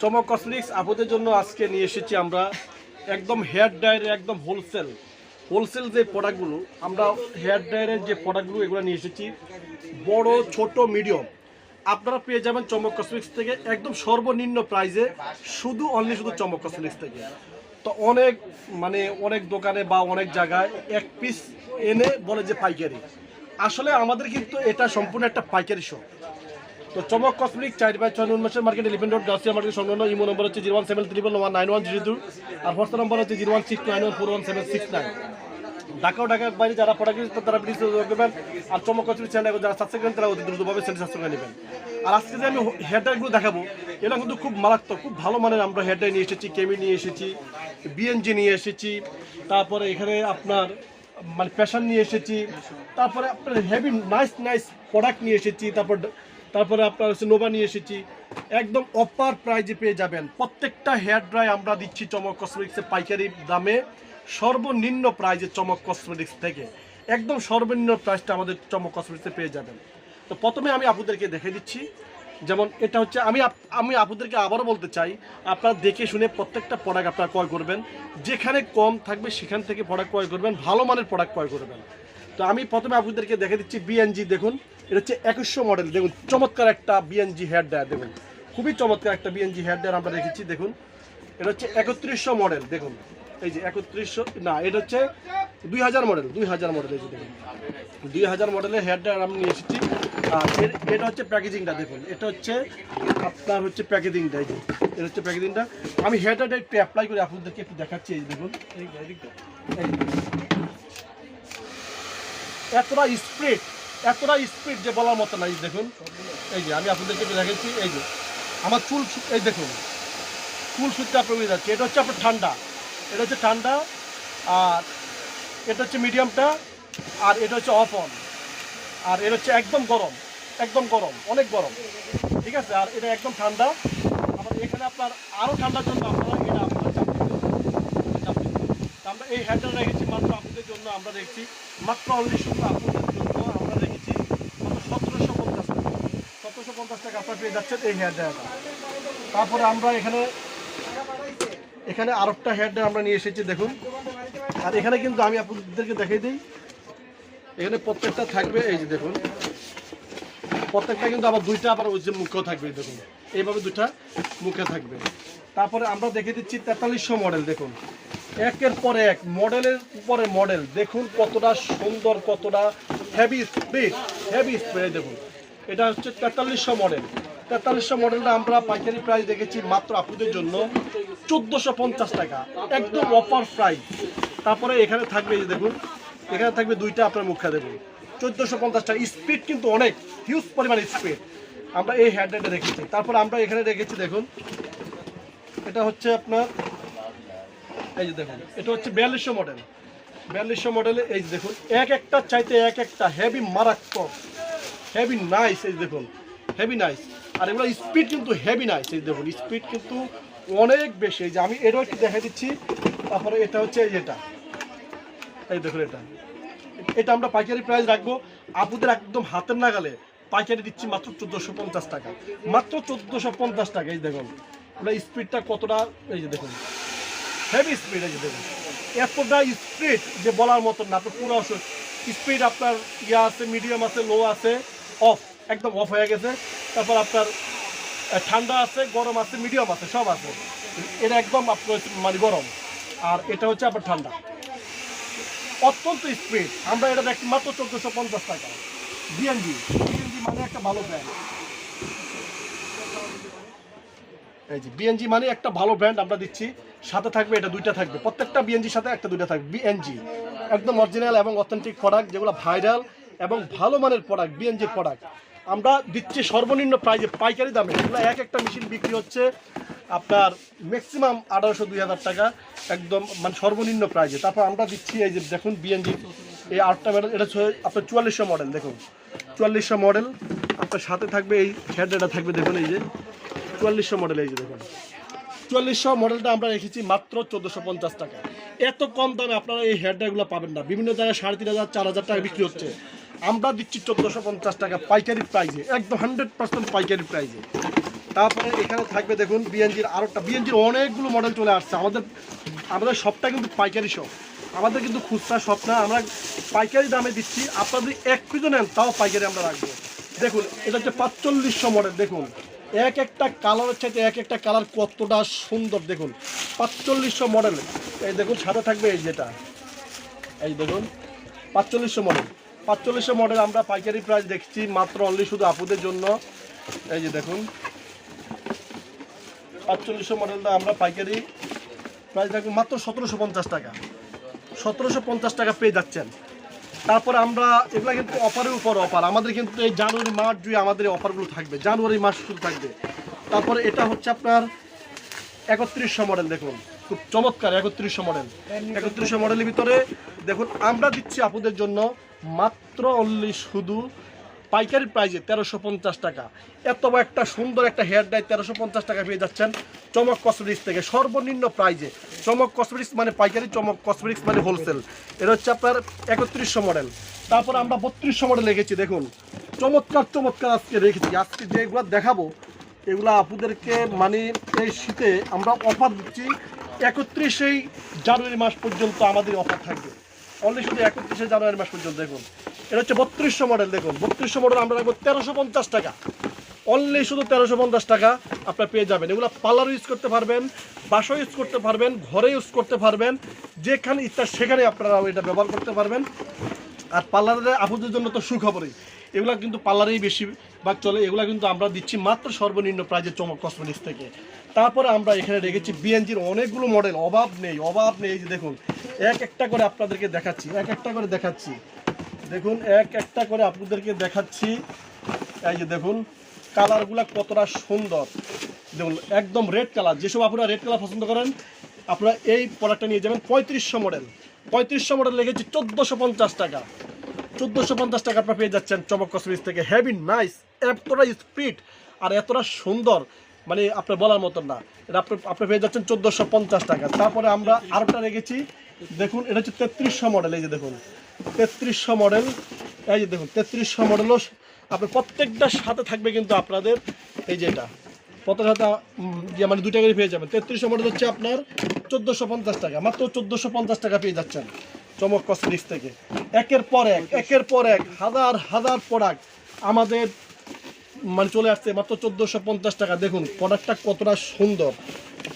চমক কসমেটিক্স আপনাদের জন্য আজকে নিয়ে এসেছি আমরা একদম হেয়ার ড্রায়ারের একদম হোলসেল হোলসেল যে প্রোডাক্টগুলো আমরা হেয়ার ড্রায়ারের যে প্রোডাক্টগুলো এগুলো নিয়ে এসেছি। বড়, ছোট মিডিয়াম আপনারা পেয়ে যাবেন চমক কসমেটিক্স থেকে একদম সর্বনিম্ন প্রাইজে শুধু অনলি শুধু চমক কসমেটিক্স থেকে। তো অনেক মানে অনেক দোকানে বা অনেক জায়গায় এক পিস এনে বলে যে পাইকারি। আসলে আমাদের কিন্তু এটা সম্পূর্ণ একটা পাইকারি শপ তো চমক কসমেটিক চার বাই ছয় উন্মেষের market elephant road Gachhia market সংলগ্ন ইমো নম্বর হচ্ছে zero one seven triple one nine one zero two আর হোয়াটসঅ্যাপ নম্বর হচ্ছে zero one six nine one four one seven six nine Dhaka ও বাইরে যারা প্রোডাক্ট ইউজ তারা please করবেন আর চমক cosmetic channel যারা subscribe করেন তারা অতি দ্রুতভাবে চ্যানেল সাবস্ক্রাইব করে নেবেন। আর আজকে যে আমি হেয়ারডাইগুলো দেখাবো এটা কিন্তু খুব মারাত্মক, খুব ভালো মানের আমরা হেয়ারডাই নিয়ে এসেছি কেমি নিয়ে এসেছি বিএনজি নিয়ে এসেছি, তারপরে এখানে আপনার মানে প্যাশন নিয়ে এসেছি, তারপরে আপনার হেভি নাইস নাইস প্রোডাক্ট নিয়ে এসেছি, তারপর তারপরে আপনার হচ্ছে নোভা নিয়ে এসেছি। একদম অপার প্রাইজে পেয়ে যাবেন। প্রত্যেকটা হেয়ার ড্রাই আমরা দিচ্ছি চমক কসমেটিক্সের পাইকারি দামে। সর্বনিম্ন প্রাইজে চমক কসমেটিক্স থেকে। একদম সর্বনিম্ন প্রাইসটা আমাদের চমক কসমেটিক্সে পেয়ে যাবেন। তো প্রথমে আমি আপুদেরকে দেখে দিচ্ছি। যেমন এটা হচ্ছে, আমি আমি আপুদেরকে আবারও বলতে চাই, আপনারা দেখে শুনে প্রত্যেকটা প্রোডাক্ট আপনারা ক্রয় করবেন। যেখানে কম থাকবে সেখান থেকে প্রোডাক্ট ক্রয় করবেন, ভালো মানের প্রোডাক্ট ক্রয় করবেন। তো আমি প্রথমে আপনাদেরকে দেখে দিচ্ছি বিএনজি দেখুন। এটা হচ্ছে একুশশো মডেল দেখুন। চমৎকার একটা বিএনজি হেয়ার ড্রায়ার দেখুন। খুবই চমৎকার একটা বিএনজি হেয়ার ড্রায়ার আমরা দেখেছি, দেখুন। এটা হচ্ছে একত্রিশশো মডেল দেখুন। এই যে একত্রিশশো, না, এটা হচ্ছে দুই হাজার মডেল দুই হাজার মডেল এই যে দেখুন। দুই হাজার মডেলের হেয়ার ড্রায়ার আমি নিয়ে এসেছি। আর এটা হচ্ছে প্যাকেজিংটা দেখুন। এটা হচ্ছে আপনার হচ্ছে প্যাকেজিংটা এই যে। এটা হচ্ছে প্যাকেজিংটা আমি হেয়ার ড্রায়ারটা একটু অ্যাপ্লাই করে আপনাদেরকে একটু দেখাচ্ছি, এই দেখুন। এই। এতটা স্পিড এতটা স্পিড যে বলার মতো না দেখুন। এই যে, আমি আপনাদেরকে দেখাচ্ছি, এই যে, আমার চুল এই দেখুন, চুল সুদ্ধা উড়ে যাচ্ছে এটা হচ্ছে আপনার ঠান্ডা, এটা হচ্ছে ঠান্ডা, আর এটা হচ্ছে মিডিয়ামটা, আর এটা হচ্ছে অফ অন, আর এটা হচ্ছে একদম গরম একদম গরম, অনেক গরম, ঠিক আছে? আর এটা একদম ঠান্ডা, আবার এখানে আপনার আরও ঠান্ডার জন্য আপনারা এটা আপনারা চাপ আমরা এই হ্যান্ডেল রেখেছি মাত্র জন্য আমরা রেখেছি মাত্র অনলি শুধু আপনাদের জন্য আমরা রেখেছি মাত্র সতেরোশো পঞ্চাশ টাকা। সতেরোশো পঞ্চাশ টাকা আপনারা পেয়ে যাচ্ছেন এই হেয়ার ড্রায়ারটা তারপরে আমরা এখানে এখানে আরেকটা হেয়ার ড্রায়ার আমরা নিয়ে এসেছি, দেখুন। আর এখানে কিন্তু আমি আপনাদেরকে দেখাই দিই, এখানে প্রত্যেকটা থাকবে, এই যে দেখুন। প্রত্যেকটা কিন্তু আবার দুইটা আবার ওই যে মুখেও থাকবে দেখুন। এইভাবে দুইটা মুখে থাকবে। তারপরে আমরা দেখে দিচ্ছি তেতাল্লিশশো মডেল দেখুন। একের পরে এক, মডেলের উপরে মডেল। দেখুন কতটা সুন্দর, কতটা হেভি স্পিড হেভি স্পিড দেখুন। এটা হচ্ছে তেতাল্লিশশো মডেল তেতাল্লিশশো মডেলটা আমরা পাইকারি প্রাইস দেখেছি মাত্র আপনাদের জন্য চোদ্দোশো পঞ্চাশ টাকা, একদম অফার প্রাইস তারপরে এখানে থাকবে যে দেখুন, এখানে থাকবে দুইটা আপনার মুখে দেখুন। চোদ্দোশো পঞ্চাশ টাকা স্পিড কিন্তু অনেক হিউজ পরিমাণ স্পিড আমরা এই হ্যান্ডেলটা রেখেছি। তারপর আমরা এখানে রেখেছি দেখুন, এটা হচ্ছে আপনার এই যে দেখুন, এটা হচ্ছে বিয়াল্লিশশো মডেল বিয়াল্লিশশো মডেলে এই যে দেখুন, এক একটা চাইতে এক একটা হেভি মারাত্মক হেভি নাইস এই দেখুন হেভি নাইস আর এগুলো স্পিড কিন্তু হেভি নাইস এই দেখুন স্পিড কিন্তু অনেক বেশি। এই যে আমি এটাও একটু দেখা দিচ্ছি, তারপরে এটা হচ্ছে এই এটা এই দেখুন এটা। এটা আমরা পাইকারি প্রাইস রাখব। আপুদের একদম হাতের নাগালে পাইকারি দিচ্ছি মাত্র চোদ্দোশো পঞ্চাশ টাকা। মাত্র চোদ্দোশো পঞ্চাশ টাকা, এই দেখুন। আমরা স্পিডটা কতটা, এই যে দেখুন। হেভি স্পিডে এই যে এতটা স্পিড যে বলার মতন না, আপনার পুরো স্পিড আপনার ইয়া আছে মিডিয়াম আছে লো আছে অফ একদম অফ হয়ে গেছে। তারপর আপনার ঠান্ডা আছে, গরম আছে মিডিয়াম আছে, সব আছে। এটা একদম আপনার মানে গরম। আর এটা হচ্ছে আপনার ঠান্ডা। অত্যন্ত স্পিড আমরা এটা দেখছি মাত্র চোদ্দোশো পঞ্চাশ টাকা। বিএনজি বিএনজি মানে একটা ভালো ব্র্যান্ড এই যে বিএনজি মানে একটা ভালো ব্র্যান্ড আমরা দিচ্ছি। সাথে থাকবে এটা, দুইটা থাকবে। প্রত্যেকটা বিএনজির সাথে একটা, দুইটা থাকবে। বিএনজি একদম অরিজিনাল এবং অথেন্টিক প্রোডাক্ট যেগুলো ভাইরাল এবং ভালো মানের প্রোডাক্ট বিএনজির প্রোডাক্ট আমরা দিচ্ছি সর্বনিম্ন প্রাইজে পাইকারি দামে। এগুলো এক একটা মেশিন বিক্রি হচ্ছে আপনার ম্যাক্সিমাম আঠারোশো, দুই হাজার টাকা। একদম মানে সর্বনিম্ন প্রাইজে তারপর আমরা দিচ্ছি এই যে দেখুন বিএনজি এই আটটা মডেল এটা আপনার চুয়াল্লিশশো মডেল দেখুন। চুয়াল্লিশশো মডেল আপনার সাথে থাকবে এই হেড এটা থাকবে, দেখুন এই যে। চুয়াল্লিশশো মডেল এই যে দেখুন। চুয়াল্লিশশো মডেলটা আমরা রেখেছি মাত্র চোদ্দোশো পঞ্চাশ টাকা। এত কম দামে আপনারা এই হেয়ার ড্রাইগুলো পাবেন না। বিভিন্ন জায়গায় সাড়ে তিন হাজার, চার হাজার টাকা বিক্রি হচ্ছে। আমরা দিচ্ছি চোদ্দোশো পঞ্চাশ টাকা পাইকারি প্রাইজে একদম হান্ড্রেড পার্সেন্ট পাইকারি প্রাইজে তারপরে এখানে থাকবে দেখুন বিএনজির আরেকটা। বিএনজির অনেকগুলো মডেল চলে আসছে। আমাদের আমাদের সবটা কিন্তু পাইকারি শপ আমাদের কিন্তু খুচরা শপ না। আমরা পাইকারি দামে দিচ্ছি। আপনারা যদি এক পিজো নেন, তাও পাইকারি আমরা রাখব। দেখুন, এটা হচ্ছে পাঁচচল্লিশশো মডেল দেখুন। এক একটা কালারের চাইতে এক একটা কালার কতটা সুন্দর, দেখুন। পাঁচচল্লিশশো মডেল এই দেখুন, সাথে থাকবে এই যেটা। এই দেখুন, পাঁচচল্লিশশো মডেল পাঁচচল্লিশশো মডেল আমরা পাইকারি প্রাইস দেখছি মাত্র অনলি শুধু আপুদের জন্য। এই যে দেখুন, পাঁচচল্লিশশো মডেলটা আমরা পাইকারি প্রাইস দেখুন মাত্র সতেরোশো পঞ্চাশ টাকা। সতেরোশো পঞ্চাশ টাকা পেয়ে যাচ্ছেন। তারপরে আমরা এগুলা কিন্তু অফারের উপর অফার আমাদের কিন্তু এই জানুয়ারি মাস জুড়ে আমাদের অফারগুলো থাকবে। জানুয়ারি মাস শুরু থাকবে। তারপরে এটা হচ্ছে আপনার একত্রিশশো মডেল দেখুন। খুব চমৎকার একত্রিশশো মডেল একত্রিশশো মডেলের ভিতরে, দেখুন, আমরা দিচ্ছি আপুদের জন্য মাত্র অনলি শুধু পাইকারি প্রাইজে তেরোশো পঞ্চাশ টাকা। এত একটা সুন্দর একটা হেয়ার ডাই তেরোশো পঞ্চাশ টাকা পেয়ে যাচ্ছেন চমক কসমেটিক্স থেকে। সর্বনিম্ন প্রাইজে চমক কসমেটিক্স মানে পাইকারি, চমক কসমেটিক্স মানে হোলসেল এটা হচ্ছে আপনার একত্রিশশো মডেল তারপর আমরা বত্রিশশো মডেল রেখেছি, দেখুন। চমৎকার চমৎকার আজকে রেখেছি। আজকে যেগুলো দেখাবো, এগুলো আপুদেরকে মানে এই শীতে আমরা অফার দিচ্ছি। একত্রিশেই জানুয়ারি মাস পর্যন্ত আমাদের অফার থাকবে। অনলি শুধু একত্রিশে জানুয়ারি মাস পর্যন্ত, দেখুন। এটা হচ্ছে বত্রিশশো মডেল দেখুন। বত্রিশশো মডেল আমরা রাখব তেরোশো পঞ্চাশ টাকা। অনলি শুধু তেরোশো পঞ্চাশ টাকা আপনার পেয়ে যাবেন। এগুলো পার্লার ইউজ করতে পারবেন, বাসাও ইউজ করতে পারবেন, ঘরে ইউজ করতে পারবেন, যেখানে ইচ্ছা সেখানে আপনারা এটা ব্যবহার করতে পারবেন। আর পার্লারের আপুদের জন্য তো সুখবরই। এগুলা কিন্তু পার্লারেই বেশি ভাগ চলে। এগুলা কিন্তু আমরা দিচ্ছি মাত্র সর্বনিম্ন প্রাইজে চমক কসমেটিক্স থেকে। তারপরে আমরা এখানে রেখেছি বিএনজির অনেকগুলো মডেল অভাব নেই অভাব নেই। যে দেখুন, এক একটা করে আপনাদেরকে দেখাচ্ছি, এক একটা করে দেখাচ্ছি। দেখুন, এক একটা করে আপনাদেরকে দেখাচ্ছি। এই যে দেখুন, কালারগুলো কতটা সুন্দর। দেখুন, একদম রেড কালার যেসব আপনারা রেড কালার পছন্দ করেন, আপনারা এই প্রোডাক্টটা নিয়ে যাবেন পঁয়ত্রিশশো মডেল পঁয়ত্রিশশো মডেল লেগেছে চোদ্দোশো পঞ্চাশ টাকা। চোদ্দোশো পঞ্চাশ টাকা আপনার পেয়ে যাচ্ছেন চমক কসমেটিক্স থেকে। হেভি নাইস এতটা স্পিড আর এতটা সুন্দর। মানে আপনার বলার মতন না। এটা আপনার আপনি পেয়ে যাচ্ছেন চোদ্দোশো পঞ্চাশ টাকা। তারপরে আমরা আরেকটা রেখেছি। দেখুন, এটা হচ্ছে তেত্রিশশো মডেল এই যে দেখুন। তেত্রিশশো মডেল। এই যে দেখুন তেত্রিশশো মডেলও আপনার প্রত্যেকটার সাথে থাকবে কিন্তু আপনাদের এই যে প্রত্যেক সাথে উম, ইয়ে মানে দুইটা করে পেয়ে যাবেন। তেত্রিশশো মডেল হচ্ছে আপনার চোদ্দোশো পঞ্চাশ টাকা মাত্র চোদ্দোশো পঞ্চাশ টাকা পেয়ে যাচ্ছেন চমক কসমেটিক্স থেকে। একের পর এক একের পর এক হাজার হাজার প্রোডাক্ট আমাদের মানে চলে আসছে মাত্র চোদ্দোশো পঞ্চাশ টাকা। দেখুন প্রোডাক্টটা কতটা সুন্দর।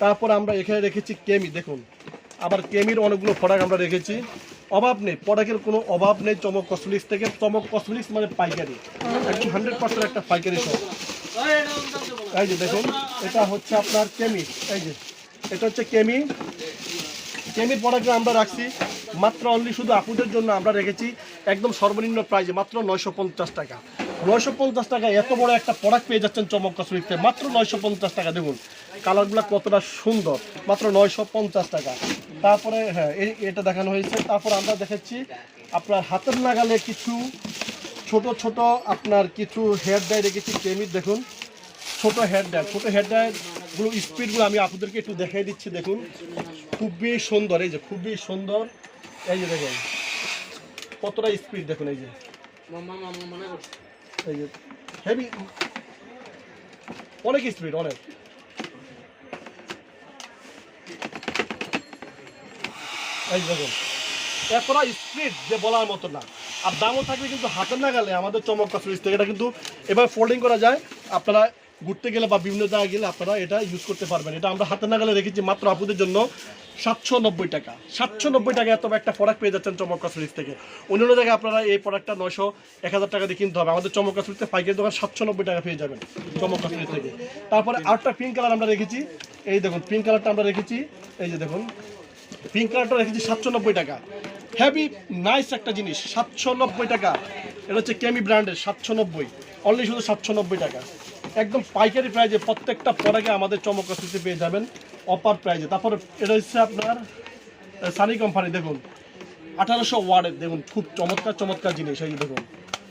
তারপর আমরা এখানে রেখেছি কেমি দেখুন। আবার কেমির অনেকগুলো প্রোডাক্ট আমরা রেখেছি। অভাব নেই। প্রোডাক্টের কোনো অভাব নেই চমক কসমেটিক্স থেকে। চমক কসমেটিক্স মানে পাইকারি। একদম হান্ড্রেড পার্সেন্ট একটা পাইকারি শপ। এই যে দেখুন, এটা হচ্ছে আপনার কেমি। এই যে, এটা হচ্ছে কেমি। কেমির প্রোডাক্টটা আমরা রাখছি। মাত্র অনলি শুধু আপুদের জন্য আমরা রেখেছি। একদম সর্বনিম্ন প্রাইজে মাত্র নয়শো পঞ্চাশ টাকা। নয়শো পঞ্চাশ টাকা এত বড় একটা প্রোডাক্ট পেয়ে যাচ্ছেন চমক কসমেটিক্সে মাত্র নয়শো পঞ্চাশ টাকা। দেখুন কালারগুলো কতটা সুন্দর। মাত্র নয়শো পঞ্চাশ টাকা। তারপরে হ্যাঁ এই- এটা দেখানো হয়েছে। তারপর আমরা দেখাচ্ছি আপনার হাতের নাগালে কিছু ছোট ছোট আপনার কিছু হেয়ার ডাই রেখেছি। কেমির দেখুন ছোট হেড ড্রায়ার ছোট হেড ড্রায়ারগুলো স্পিডগুলো আমি আপনাদেরকে একটু দেখিয়ে দিচ্ছি দেখুন। খুবই সুন্দর এই যে খুবই সুন্দর। এই যে দেখুন কতটা স্পিড দেখুন এই যে। এই যে হেভি অনেক স্পিড অনেক। এই দেখুন, এতটা স্পিড যে বলার মতো না। আর দামও থাকবে কিন্তু হাতের নাগালে, আমাদের চমক কসমেটিক্স থেকে। এটা কিন্তু এবার ফোল্ডিং করা যায়। আপনারা ঘুরতে গেলে বা বিভিন্ন জায়গায় গেলে আপনারা এটা ইউজ করতে পারবেন। এটা আমরা হাতের নাগালে রেখেছি মাত্র আপুদের জন্য সাতশো নব্বই টাকা। সাতশো নব্বই টাকা এত একটা প্রোডাক্ট পেয়ে যাচ্ছেন চমক কসমেটিক্স থেকে। অন্যান্য জায়গায় আপনারা এই প্রোডাক্টটা নয়শো, এক হাজার টাকা দিয়ে কিনতে হবে। আমাদের চমক কসমেটিক্সে পাইকারি দোকান সাতশো নব্বই টাকা পেয়ে যাবেন চমক কসমেটিক্স থেকে। তারপরে আরেকটা পিঙ্ক কালার আমরা রেখেছি। এই দেখুন পিঙ্ক কালারটা আমরা রেখেছি। এই যে দেখুন পিঙ্ক কালারটা রেখেছি সাতশো নব্বই টাকা। হেভি নাইস একটা জিনিস, সাতশো নব্বই টাকা। এটা হচ্ছে কেমি ব্র্যান্ডের সাতশো নব্বই। অনলি শুধু সাতশো নব্বই টাকা। একদম পাইকারি প্রাইজে প্রত্যেকটা প্রোডাক্টে আমাদের চমক কসমেটিক্সে পেয়ে যাবেন অপার প্রাইজে তারপর এটা হচ্ছে আপনার সানি কোম্পানি দেখুন। আঠারোশো ওয়ার্ডের দেখুন, খুব চমৎকার চমৎকার জিনিস, এই দেখুন।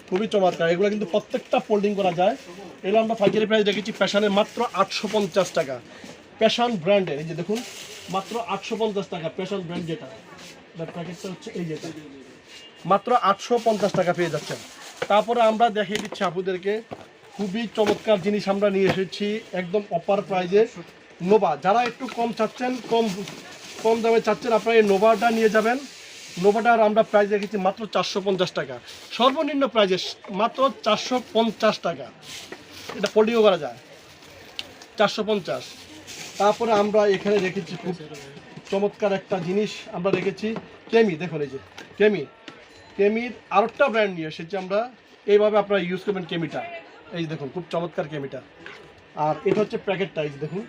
খুবই চমৎকার। এগুলো কিন্তু প্রত্যেকটা ফোল্ডিং করা যায়। এগুলো আমরা পাইকারি প্রাইস রেখেছি প্যাশানের মাত্র আটশো পঞ্চাশ টাকা। প্যাশান ব্র্যান্ডের এই যে দেখুন। মাত্র আটশো পঞ্চাশ টাকা প্যাশান ব্র্যান্ড যেটা। প্যাকেটটা হচ্ছে এই যেটা। মাত্র আটশো পঞ্চাশ টাকা পেয়ে যাচ্ছেন। তারপরে আমরা দেখিয়ে দিচ্ছি আপুদেরকে, খুবই চমৎকার জিনিস আমরা নিয়ে এসেছি, একদম অপার প্রাইজে নোভা যারা একটু কম চাচ্ছেন, কম কম দামে চাচ্ছেন, আপনারা এই নোভাটা নিয়ে যাবেন। নোভাটার আমরা প্রাইস রেখেছি মাত্র চারশো পঞ্চাশ টাকা। সর্বনিম্ন প্রাইজে মাত্র চারশো পঞ্চাশ টাকা। এটা ফোল্ডিংও করা যায়। চারশো পঞ্চাশ। তারপরে আমরা এখানে রেখেছি খুব চমৎকার একটা জিনিস আমরা রেখেছি, কেমি। দেখুন এই যে, কেমি। কেমির আরেকটা ব্র্যান্ড নিয়ে এসেছি আমরা। এইভাবে আপনারা ইউজ করবেন কেমিটা। এই দেখুন, খুব চমৎকার কেমিটা। আর এটা হচ্ছে প্যাকেটটা এই দেখুন।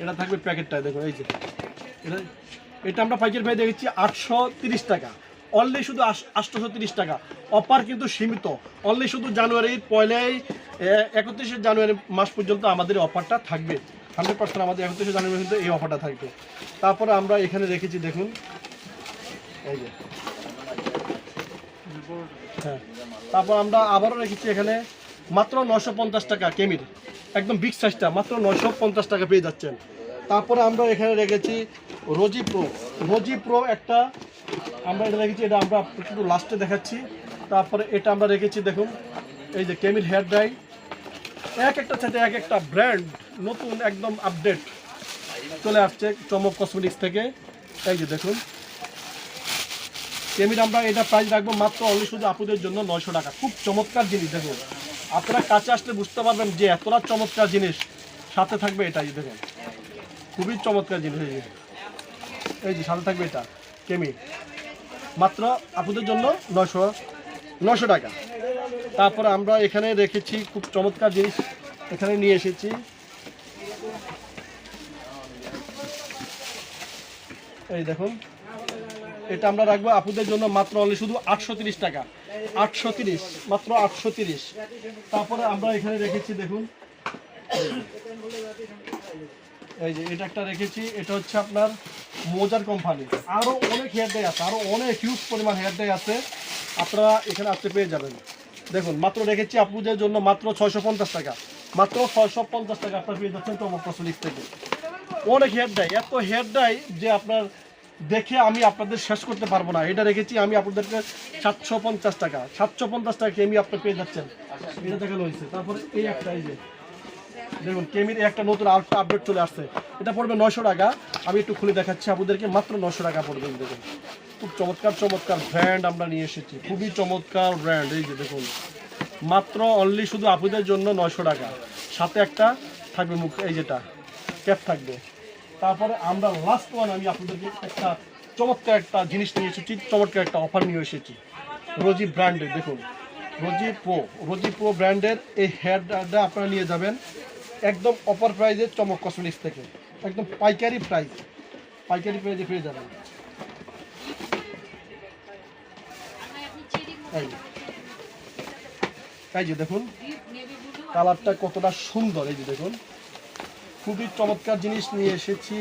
এটা থাকবে প্যাকেটটা দেখুন, এই যে। এটা এটা আমরা পাইকারি ভাই দেখেছি আটশো টাকা। অনলি শুধু আটশোশো টাকা। অফার কিন্তু সীমিত। অনলি শুধু জানুয়ারির পয়লাই একত্রিশে জানুয়ারি মাস পর্যন্ত আমাদের অফারটা থাকবে। হান্ড্রেড পার্সেন্ট আমাদের একত্রিশে জানুয়ারি পর্যন্ত এই অফারটা থাকবে। তারপরে আমরা এখানে রেখেছি, দেখুন। এই যে। হ্যাঁ। তারপর আমরা আবারও রেখেছি এখানে মাত্র নশো পঞ্চাশ টাকা কেমির। একদম বিগ সাইজটা মাত্র নশো পঞ্চাশ টাকা পেয়ে যাচ্ছেন। তারপরে আমরা এখানে রেখেছি রোজি প্রো রোজি প্রো একটা আমরা এটা রেখেছি, এটা আমরা একটু লাস্টে দেখাচ্ছি। তারপরে এটা আমরা রেখেছি, দেখুন, এই যে কেমির হেয়ার ড্রাই এক একটা সাথে এক একটা ব্র্যান্ড নতুন একদম আপডেট চলে আসছে চমক কসমেটিক্স থেকে। এই যে দেখুন। কেমির আমরা এটা প্রাইস রাখব মাত্র অনলি শুধু আপুদের জন্য নয়শো টাকা। খুব চমৎকার জিনিস, দেখুন। আপনারা কাছে আসলে বুঝতে পারবেন যে এতটা চমৎকার জিনিস সাথে থাকবে এটাই, দেখুন। খুবই চমৎকার জিনিস, এই যে। এই যে সাথে থাকবে এটা, কেমি। মাত্র আপুদের জন্য নয়শো নশো টাকা। তারপরে আমরা এখানে রেখেছি খুব চমৎকার জিনিস। এখানে নিয়ে এসেছি। এই দেখুন। এটা আমরা রাখব আপুদের জন্য মাত্র অনলি শুধু আটশো টাকা। আটশো মাত্র আটশো তারপরে আমরা এখানে রেখেছি, দেখুন। এই যে, এটা একটা রেখেছি, এটা হচ্ছে আপনার মোজার কোম্পানি। আরও অনেক হেয়ার ডাই আছে আরও অনেক হিউজ পরিমাণ হেয়ার ডাই আছে। আপনারা এখানে আসতে পেয়ে যাবেন। দেখুন, মাত্র রেখেছি আপুদের জন্য মাত্র ছয়শো পঞ্চাশ টাকা। মাত্র ছয়শো পঞ্চাশ টাকা আপনার পেয়ে যাচ্ছেন টমক কসমেটিক্স থেকে। অনেক হেয়ার দেয়। এত হেয়ার দেয় যে আপনার দেখে আমি আপনাদের শেষ করতে পারব না। এটা রেখেছি আমি আপনাদেরকে সাতশো পঞ্চাশ টাকা। সাতশো পঞ্চাশ টাকা কেমি আপনি পেয়ে যাচ্ছেন। এটা দেখানো হয়েছে তারপরে এই একটা, এই যে। দেখুন, কেমির একটা নতুন আরেকটা আপডেট চলে আসছে। এটা পড়বে নশো টাকা। আমি একটু খুলে দেখাচ্ছি আপনাদেরকে। মাত্র নশো টাকা পড়বে দেখুন। খুব চমৎকার চমৎকার ব্র্যান্ড আমরা নিয়ে এসেছি। খুবই চমৎকার ব্র্যান্ড এই যে দেখুন। মাত্র অনলি শুধু আপুদের জন্য নশো টাকা। সাথে একটা থাকবে মুখ এই যেটা ক্যাপ থাকবে। তারপরে আমরা লাস্ট ওয়ান আমি আপনাদেরকে একটা চমৎকার একটা জিনিস নিয়ে এসেছি, চমৎকার একটা অফার নিয়ে এসেছি। রোজি ব্র্যান্ডের দেখুন। রোজি প্রো রোজি প্রো ব্র্যান্ডের এই হেয়ার ড্রায়ারটা আপনারা নিয়ে যাবেন একদম অফার প্রাইজে চমক কসমেটিক্স থেকে। একদম পাইকারি প্রাইস পাইকারি প্রাইজে পেয়ে যাবেন। এই যে। দেখুন কালারটা কতটা সুন্দর, এই যে দেখুন। খুবই চমৎকার জিনিস নিয়ে এসেছি।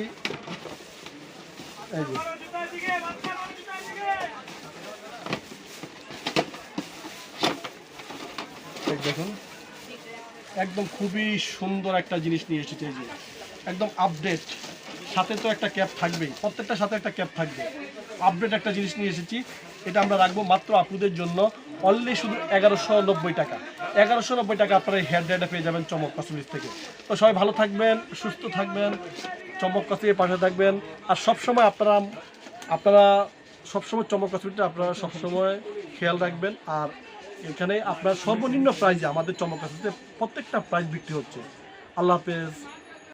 দেখুন। একদম খুবই সুন্দর একটা জিনিস নিয়ে এসেছি এই যে। একদম আপডেট সাথে তো একটা ক্যাপ থাকবেই। প্রত্যেকটা সাথে একটা ক্যাপ থাকবে। আপডেট একটা জিনিস নিয়ে এসেছি। এটা আমরা রাখব মাত্র আপুদের জন্য। অনলি শুধু এগারোশো নব্বই টাকা। এগারোশো নব্বই টাকা আপনারা এই হেয়ার ড্রায়ারটা পেয়ে যাবেন চমক কসমেটিক্স থেকে। তো সবাই ভালো থাকবেন, সুস্থ থাকবেন, চমক কসমেটিকের পাশে থাকবেন। আর সবসময় আপনারা আপনারা সবসময় চমক কসমেটিকটা আপনারা সবসময় খেয়াল রাখবেন। আর এখানে আপনার সর্বনিম্ন প্রাইজে আমাদের চমক কসমেটিতে প্রত্যেকটা প্রাইজ বিক্রি হচ্ছে। আল্লাহ হাফেজ।